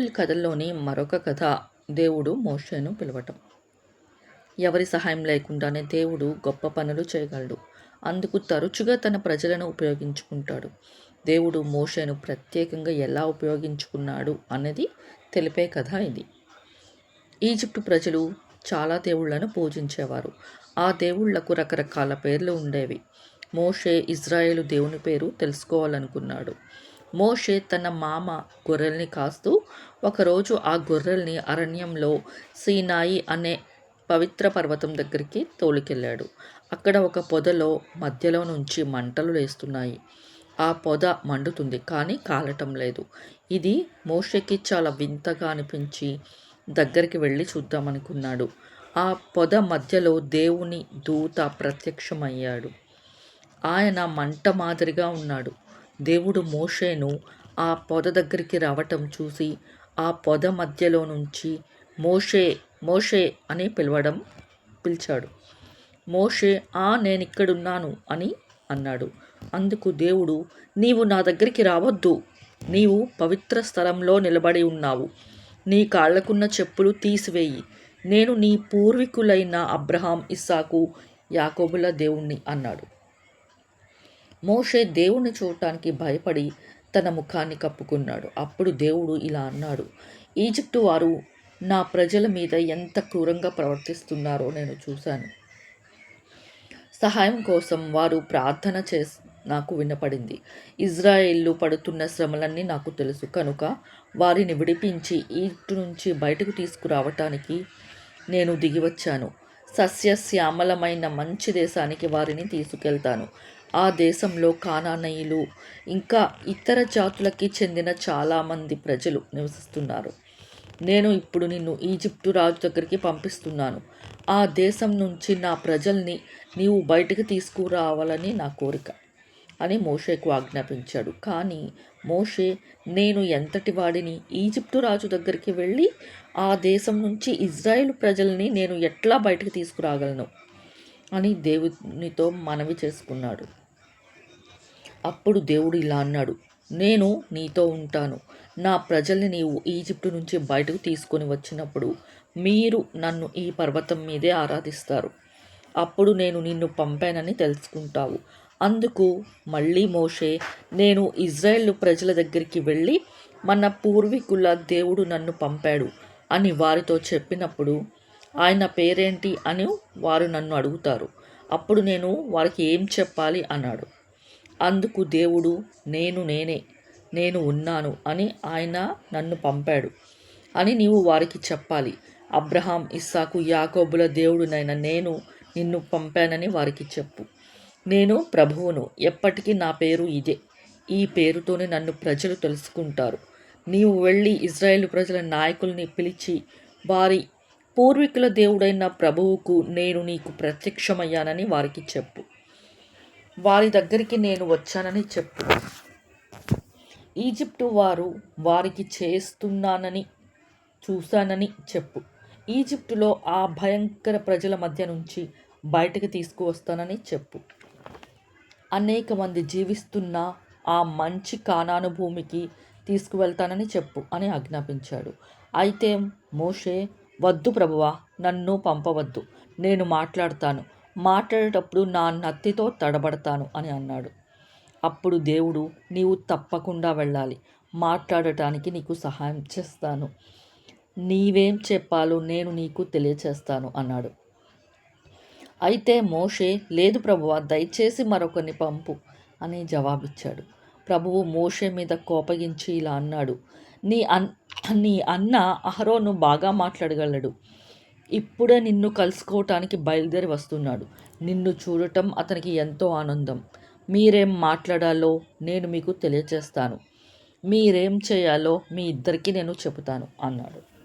Bible కథల్లోని మరొక కథ దేవుడు మోషేను పిలవటం. ఎవరి సహాయం లేకుండానే దేవుడు గొప్ప పనులు చేయగలడు. అందుకు తరచుగా తన ప్రజలను ఉపయోగించుకుంటాడు. దేవుడు మోషేను ప్రత్యేకంగా ఎలా ఉపయోగించుకున్నాడు అనేది తెలిపే కథ ఇది. ఈజిప్టు ప్రజలు చాలా దేవుళ్ళను పూజించేవారు. ఆ దేవుళ్ళకు రకరకాల పేర్లు ఉండేవి. మోషే ఇజ్రాయేలు దేవుని పేరు తెలుసుకోవాలనుకున్నాడు. మోషే తన మామ గొర్రెల్ని కాస్తూ ఒకరోజు ఆ గొర్రెల్ని అరణ్యంలో సీనాయి అనే పవిత్ర పర్వతం దగ్గరికి తోలుకెళ్ళాడు. అక్కడ ఒక పొదలో మధ్యలో నుంచి మంటలు లేస్తున్నాయి. ఆ పొద మండుతుంది కానీ కాలటం లేదు. ఇది మోషకి చాలా వింతగా అనిపించి దగ్గరికి వెళ్ళి చూద్దామనుకున్నాడు. ఆ పొద మధ్యలో దేవుని దూత ప్రత్యక్షమయ్యాడు. ఆయన మంట మాదిరిగా ఉన్నాడు. దేవుడు మోషేను ఆ పొద దగ్గరికి రావటం చూసి ఆ పొద మధ్యలో నుంచి మోషే మోషే అని పిలవడం పిలిచాడు. మోషే ఆ నేను ఇక్కడున్నాను అని అన్నాడు. అందుకు దేవుడు నీవు నా దగ్గరికి రావద్దు. నీవు పవిత్ర స్థలంలో నిలబడి ఉన్నావు. నీ కాళ్ళకున్న చెప్పులు తీసివేయి. నేను నీ పూర్వీకులైన అబ్రహాం ఇస్సాకు యాకోబుల దేవుణ్ణి అన్నాడు. మోషే దేవుణ్ణి చూడటానికి భయపడి తన ముఖాన్ని కప్పుకున్నాడు. అప్పుడు దేవుడు ఇలా అన్నాడు ఈజిప్టు వారు నా ప్రజల మీద ఎంత క్రూరంగా ప్రవర్తిస్తున్నారో నేను చూశాను. సహాయం కోసం వారు ప్రార్థన చేసి నాకు వినపడింది. ఇజ్రాయిల్లు పడుతున్న శ్రమలన్నీ నాకు తెలుసు. కనుక వారిని విడిపించి ఈజిప్టు నుంచి బయటకు తీసుకురావటానికి నేను దిగివచ్చాను. సస్యశ్యామలమైన మంచి దేశానికి వారిని తీసుకెళ్తాను. ఆ దేశంలో కానానయులు ఇంకా ఇతర జాతులకి చెందిన చాలామంది ప్రజలు నివసిస్తున్నారు. నేను ఇప్పుడు నిన్ను ఈజిప్టు రాజు దగ్గరికి పంపిస్తున్నాను. ఆ దేశం నుంచి నా ప్రజల్ని నీవు బయటకు తీసుకురావాలని నా కోరిక అని మోషేకు ఆజ్ఞాపించాడు. కానీ మోషే నేను ఎంతటి వాడిని ఈజిప్టు రాజు దగ్గరికి వెళ్ళి ఆ దేశం నుంచి ఇజ్రాయెల్ ప్రజల్ని నేను ఎట్లా బయటకు తీసుకురాగలను అని దేవునితో మనవి చేసుకున్నాడు. అప్పుడు దేవుడు ఇలా అన్నాడు నేను నీతో ఉంటాను. నా ప్రజల్ని నీవు ఈజిప్టు నుంచి బయటకు తీసుకొని వచ్చినప్పుడు మీరు నన్ను ఈ పర్వతం మీదే ఆరాధిస్తారు. అప్పుడు నేను నిన్ను పంపానని తెలుసుకుంటావు. అందుకు మళ్ళీ మోషే నేను ఇజ్రాయెల్ ప్రజల దగ్గరికి వెళ్ళి మన పూర్వీకుల దేవుడు నన్ను పంపాడు అని వారితో చెప్పినప్పుడు ఆయన పేరేంటి అని వారు నన్ను అడుగుతారు. అప్పుడు నేను వారికి ఏం చెప్పాలి? అన్నాడు. అందుకు దేవుడు నేను నేనే నేను ఉన్నాను అని ఆయన నన్ను పంపాడు. అని నీవు వారికి చెప్పాలి. అబ్రహాం ఇస్సాకు యాకోబుల దేవుడునైన నేను నిన్ను పంపానని వారికి చెప్పు. నేను ప్రభువును. ఎప్పటికీ నా పేరు ఇదే. ఈ పేరుతోనే నన్ను ప్రజలు తెలుసుకుంటారు. నీవు వెళ్ళి ఇజ్రాయేల్ ప్రజల నాయకుల్ని పిలిచి వారి పూర్వీకుల దేవుడైన ప్రభువుకు నేను నీకు ప్రత్యక్షమయ్యానని వారికి చెప్పు. వారి దగ్గరికి నేను వచ్చానని చెప్పు. ఈజిప్టు వారు వారికి చేస్తున్నానని చూశానని చెప్పు. ఈజిప్టులో ఆ భయంకర ప్రజల మధ్య నుంచి బయటకు తీసుకువస్తానని చెప్పు. అనేక మంది జీవిస్తున్న ఆ మంచి కానాను భూమికి తీసుకువెళ్తానని చెప్పు అని ఆజ్ఞాపించాడు. అయితే మోషే వద్దు ప్రభువా నన్ను పంపవద్దు. నేను మాట్లాడతాను. మాట్లాడేటప్పుడు నా నత్తితో తడబడతాను అని అన్నాడు. అప్పుడు దేవుడు నీవు తప్పకుండా వెళ్ళాలి. మాట్లాడటానికి నీకు సహాయం చేస్తాను. నీవేం చెప్పాలో నేను నీకు తెలియచేస్తాను అన్నాడు. అయితే మోషే లేదు ప్రభువ దయచేసి మరొకరిని పంపు అని జవాబిచ్చాడు. ప్రభువు మోషే మీద కోపగించి ఇలా అన్నాడు. నీ అన్ నీ అన్న అహరోను బాగా మాట్లాడగలడు. ఇప్పుడే నిన్ను కలుసుకోవటానికి బయలుదేరి వస్తున్నాడు. నిన్ను చూడటం అతనికి ఎంతో ఆనందం. మీరేం మాట్లాడాలో నేను మీకు తెలియచేస్తాను. మీరేం చేయాలో మీ ఇద్దరికీ నేను చెబుతాను అన్నాడు.